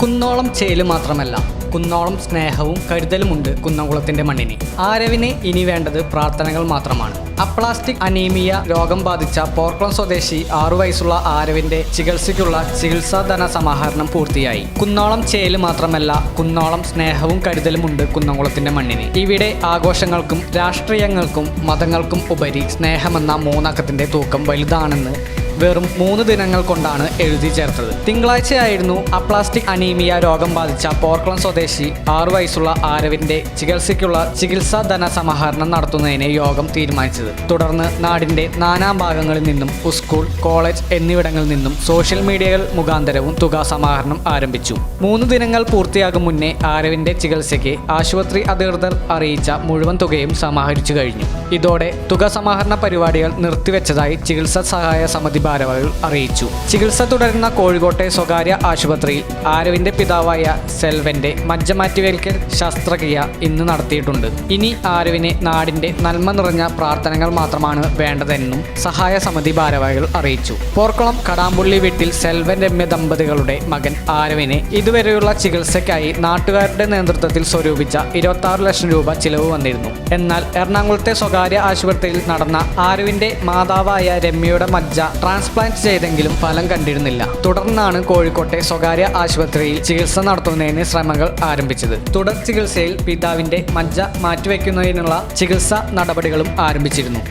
കുന്നോളം ചേൽ മാത്രമല്ല കുന്നോളം സ്നേഹവും കരുതലുമുണ്ട് കുന്നംകുളത്തിന്റെ മണ്ണിന്. ആരവിന് ഇനി വേണ്ടത് പ്രാർത്ഥനകൾ മാത്രമാണ്. അപ്ലാസ്റ്റിക് അനീമിയ രോഗം ബാധിച്ച പോർക്കുളം സ്വദേശി ആറു വയസ്സുള്ള ആരവിന്റെ ചികിത്സയ്ക്കുള്ള ചികിത്സാ ധന സമാഹരണം പൂർത്തിയായി. കുന്നോളം ചേൽ മാത്രമല്ല കുന്നോളം സ്നേഹവും കരുതലുമുണ്ട് കുന്നംകുളത്തിന്റെ മണ്ണിന്. ഇവിടെ ആഘോഷങ്ങൾക്കും രാഷ്ട്രീയങ്ങൾക്കും മതങ്ങൾക്കും ഉപരി സ്നേഹമെന്ന മൂന്നക്കത്തിന്റെ തൂക്കം വലുതാണെന്ന് വെറും മൂന്ന് ദിനങ്ങൾ കൊണ്ടാണ് എഴുതി ചേർത്തത്. തിങ്കളാഴ്ചയായിരുന്നു അപ്ലാസ്റ്റിക് അനീമിയ രോഗം ബാധിച്ച പോർക്കുളം സ്വദേശി ആറു വയസ്സുള്ള ആരവിന്റെ ചികിത്സയ്ക്കുള്ള ചികിത്സാ ധനസമാഹരണം നടത്തുന്നതിന് യോഗം തീരുമാനിച്ചത്. തുടർന്ന് നാടിന്റെ നാനാം ഭാഗങ്ങളിൽ നിന്നും സ്കൂൾ കോളേജ് എന്നിവിടങ്ങളിൽ നിന്നും സോഷ്യൽ മീഡിയകൾ മുഖാന്തരവും തുക സമാഹരണം ആരംഭിച്ചു. മൂന്ന് ദിനങ്ങൾ പൂർത്തിയാകും മുന്നേ ആരവിന്റെ ചികിത്സയ്ക്ക് ആശുപത്രി അധികൃതർ അറിയിച്ച മുഴുവൻ തുകയും സമാഹരിച്ചു കഴിഞ്ഞു. ഇതോടെ തുക സമാഹരണ പരിപാടികൾ നിർത്തിവെച്ചതായി ചികിത്സാ സഹായ സമിതി ഭാരവാഹികൾ അറിയിച്ചു. ചികിത്സ തുടരുന്ന കോഴിക്കോട്ടെ സ്വകാര്യ ആശുപത്രിയിൽ ആരവിന്റെ പിതാവായ സെൽവന്റെ മജ്ജമാറ്റിവേൽക്കൽ ശസ്ത്രക്രിയ ഇന്ന് നടത്തിയിട്ടുണ്ട്. ഇനി ആരവിനെ നാടിന്റെ നന്മ നിറഞ്ഞ പ്രാർത്ഥനകൾ മാത്രമാണ് വേണ്ടതെന്നും സഹായ സമിതി ഭാരവാഹികൾ അറിയിച്ചു. പോർക്കുളം കടാമ്പുള്ളി വീട്ടിൽ സെൽവൻ രമ്യ ദമ്പതികളുടെ മകൻ ആരവിനെ ഇതുവരെയുള്ള ചികിത്സയ്ക്കായി നാട്ടുകാരുടെ നേതൃത്വത്തിൽ സ്വരൂപിച്ച ഇരുപത്തി ലക്ഷം രൂപ ചിലവ് വന്നിരുന്നു. എന്നാൽ എറണാകുളത്തെ സ്വകാര്യ ആശുപത്രിയിൽ നടന്ന ആരുവിന്റെ മാതാവായ രമ്യയുടെ മജ്ജ ട്രാൻസ്പ്ലാന്റ് ചെയ്തെങ്കിലും ഫലം കണ്ടിരുന്നില്ല. തുടർന്നാണ് കോഴിക്കോട്ടെ സ്വകാര്യ ആശുപത്രിയിൽ ചികിത്സ നടത്തുന്നതിന് ശ്രമങ്ങൾ ആരംഭിച്ചത്. തുടർ ചികിത്സയിൽ പിതാവിന്റെ മജ്ജ മാറ്റിവെക്കുന്നതിനുള്ള ചികിത്സാ നടപടികളും ആരംഭിച്ചിരുന്നു.